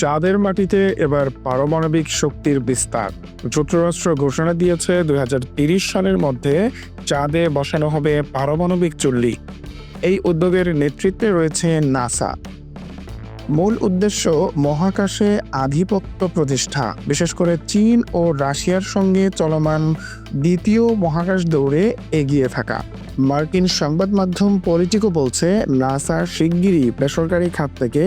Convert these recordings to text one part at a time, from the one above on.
চাঁদের মাটিতে এবার পারমাণবিক শক্তির বিস্তার। যুক্তরাষ্ট্র ঘোষণা দিয়েছে দুই সালের মধ্যে চাঁদে বসানো হবে পারমাণবিক চুল্লি। এই উদ্যোগের নেতৃত্বে রয়েছে নাসা। মূল উদ্দেশ্য মহাকাশে আধিপত্য প্রতিষ্ঠা। বিশেষ করে চীন ও রাশিয়ার সঙ্গে চলমান দ্বিতীয় মহাকাশ দৌড়ে এগিয়ে থাকা। মার্কিন সংবাদ মাধ্যম পলিটিকো বলছে, নাসা শিগগিরই বেসরকারি খাত থেকে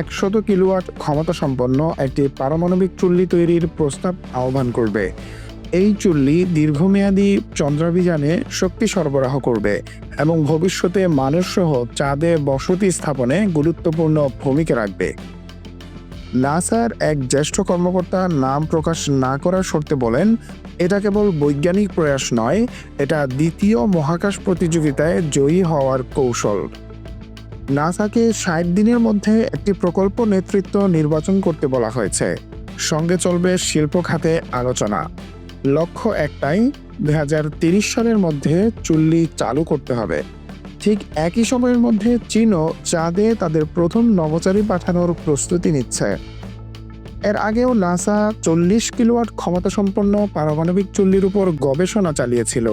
একশত কিলোওয়াট ক্ষমতা সম্পন্ন একটি পারমাণবিক চুল্লি তৈরির প্রস্তাব আহ্বান করবে। এই চুল্লি দীর্ঘমেয়াদী চন্দ্রাভিযানে শক্তি সরবরাহ করবে এবং ভবিষ্যতে মানুষসহ চাঁদে বসতি স্থাপনে গুরুত্বপূর্ণ ভূমিকা রাখবে। নাসার এক জ্যেষ্ঠ কর্মকর্তা নাম প্রকাশ না করার শর্তে বলেন, এটা কেবল বৈজ্ঞানিক প্রয়াস নয়, এটা দ্বিতীয় মহাকাশ প্রতিযোগিতায় জয়ী হওয়ার কৌশল। নাসাকে ষাট দিনের মধ্যে একটি প্রকল্প নেতৃত্ব নির্বাচন করতে বলা হয়েছে। সঙ্গে চলবে শিল্প খাতে আলোচনা। লক্ষ্য একটাই দুই সালের মধ্যে চুল্লি চালু করতে হবে। ঠিক একই সময়ের মধ্যে চীনও চাঁদে তাদের প্রথম নভোচারী পাঠানোর প্রস্তুতি নিচ্ছে। এর আগেও নাসা চল্লিশ কিলোওয়াট ক্ষমতা সম্পন্ন পারমাণবিক চুল্লির উপর গবেষণা চালিয়েছিল,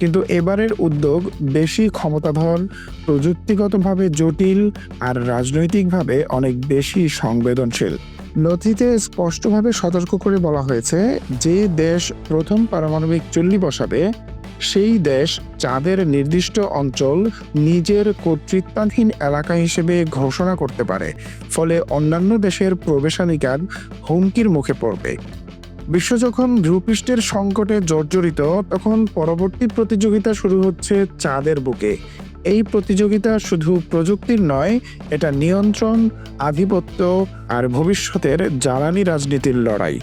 কিন্তু এবারের উদ্যোগ বেশি ক্ষমতাধর, প্রযুক্তিগতভাবে জটিল আর রাজনৈতিকভাবে অনেক বেশি সংবেদনশীল। নথিতে স্পষ্টভাবে সতর্ক করে বলা হয়েছে, যে দেশ প্রথম পারমাণবিক চুল্লি বসাবে, সেই দেশ চাঁদের নির্দিষ্ট অঞ্চল নিজের কর্তৃত্বাধীন এলাকা হিসেবে ঘোষণা করতে পারে, ফলে অন্যান্য দেশের প্রবেশাধিকার হুমকির মুখে পড়বে। বিশ্ব যখন ভূপৃষ্ঠের সংকটে জর্জরিত, তখন পরবর্তী প্রতিযোগিতা শুরু হচ্ছে চাঁদের বুকে। এই প্রতিযোগিতা শুধু প্রযুক্তির নয় এটা নিয়ন্ত্রণ আধিপত্য আর ভবিষ্যতের জ্বালানি রাজনীতির লড়াই।